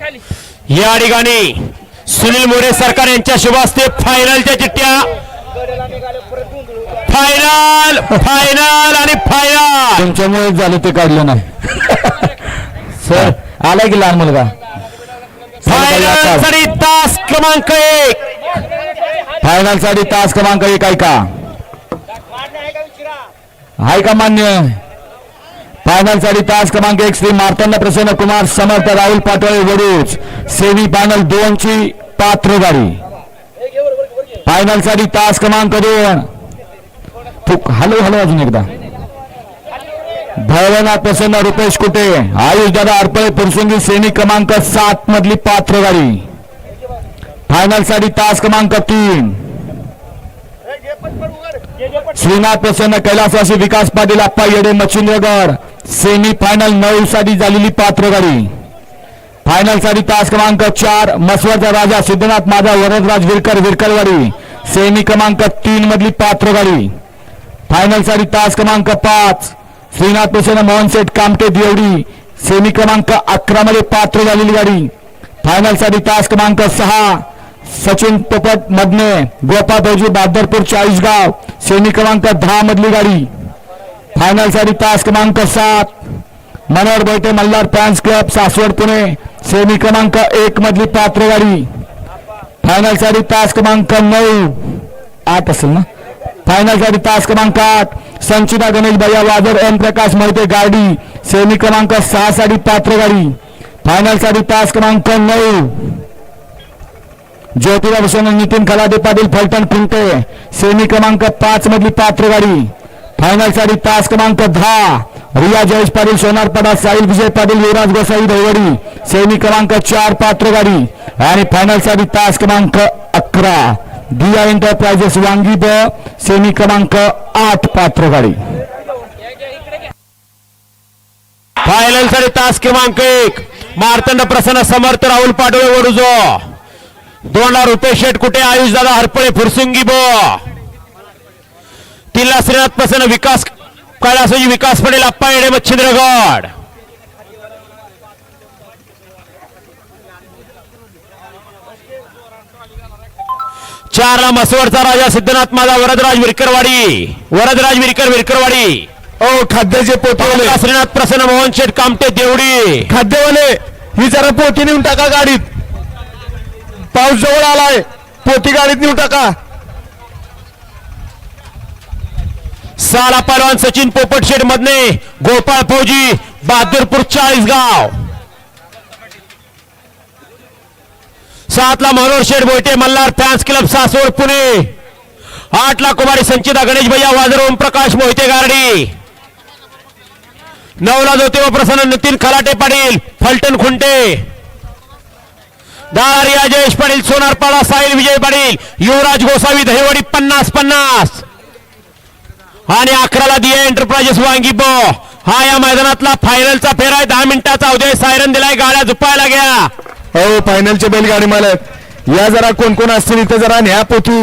या ठिकाणी सुनील मोरे सरकार यांच्या शुभ हस्ते फायनलच्या चिठ्ठ्या. फायनल फायनल आणि फायनल. तुमच्यामुळे झालं ते काढलं नाही. सर आलाय की लहान मुलगा? फायनलसाठी तास क्रमांक एक. फायनलसाठी तास क्रमांक एक आहे का? आहे का मान्य? फायनलसाठी तास क्रमांक एक श्री मार्तंड प्रसन्न कुमार समर्थ राहुल पाटोळे वडूज. सेमी फायनल दोन ची पात्र गाडी. फायनलसाठी तास क्रमांक दोन. फुक- हॅलो हॅलो अजून एकदा. भैरवनाथ प्रसन्न रुपेश कुटे आयुष दादा अर्पळे पुरसुंगी सेमी क्रमांक सात मधली पात्र गाडी. फायनलसाठी तास क्रमांक तीन. श्रीनाथ प्रसन्न कैलासवासी विकास पाटील आप्पा येडे मच्छिंद्रगड. सेमी फायनल नऊ साठी झालेली पात्र गाडी. फायनल साठी तास क्रमांक चार मसवरचा राजा सिद्धनाथ माझा वरदराज विरकर, विरकरवाडी. सेमी क्रमांक तीन मधली पात्र गाडी. फायनल साठी तास क्रमांक पाच, श्रीनाथ मोहन शेठ, कामटे, देवडी. सेमी क्रमांक अकरा मध्ये पात्र झालेली गाडी. फायनल साठी तास क्रमांक सहा, सचिन पोपट मधने गोपाळ भाऊजी बहादरपूर चाळीसगाव सेमी क्रमांक दहा मधली गाडी. फायनलसाठी तास क्रमांक सात. Manohar Baithe Malhar fans club Saswad Pune. Semi क्रमांक एक मधली पात्र गाडी. फायनलसाठी तास क्रमांक नऊ. आठ असेल ना? फायनलसाठी तास क्रमांक आठ. संचिता गणेश भैया वादर ओम प्रकाश मोहिते गाडी. सेमी क्रमांक सहा साठी पात्र गाडी. फायनलसाठी तास क्रमांक नऊ. ज्योतिराव नितीन खलाटे पाटील फलटण खुंटे सेमी क्रमांक पाच मधली पात्र गाडी. फायनलसाठी तास क्रमांक दहा. रिया जयेश पाटील सोनार पडा साहिल विजय पाटील युवराज गोसाई दहिवडी सेमी क्रमांक चार पात्र गाडी आणि फायनलसाठी तास क्रमांक अकरा. दिया एंटरप्राइजेस वांगी ब सेमी क्रमांक आठ पात्र गाडी फायनलसाठी तास क्रमांक एक. मार्तंड प्रसन्न समर्थ राहुल पाटोळे वडुजो. दोन हजार रुपये शेट कुठे? आयुष दादा हरपळे फुरसुंगी बो. तिला श्रीनाथ प्रसन्न विकास कैलासोजी विकास पडेल अप्पा येडे मच्छिंद्रगड. चारला मसवडचा राजा सिद्धनाथ माझा वरदराज विरकरवाडी. वरदराज विरकर विरकरवाडी. ओ खाद्याचे पोटवले श्रीनाथ प्रसन्न मोहन शेठ कामटे देवडी. खाद्यवाले ही जरा पोती नेऊन टाका गाडीत. पाऊस जवळ आलाय. पोती गाडीत नेऊन टाका. साला पहलवान सचिन पोपटशेठ मधने गोपाळ फौजी बहादूरपूर चाळीसगाव. सातला मनोहर शेठ बोयटे मल्हार फॅन्स क्लब सासवड पुणे. आठला कुमारी संचिता गणेश भैया वाजर ओमप्रकाश मोहिते गारडी. नऊला व प्रसन्न नितीन खलाटे पाटील फलटण खुंटे. दारी जयेश पाटील सोनारपाडा साहिल विजय पाटील युवराज गोसावी दहिवडी पन्नास पन्नास. आणि अकराला दिया एंटरप्राइजेस वांगी बो हा या मैदानातला फायनलचा फेर आहे. दहा मिनिटाचा उदय. सायरन दिलाय. गाड्या झुपायला घ्या हो फायनलचे बैलगाडी मालक. या जरा कोण कोण असतील इथे जरा न्या पोथी.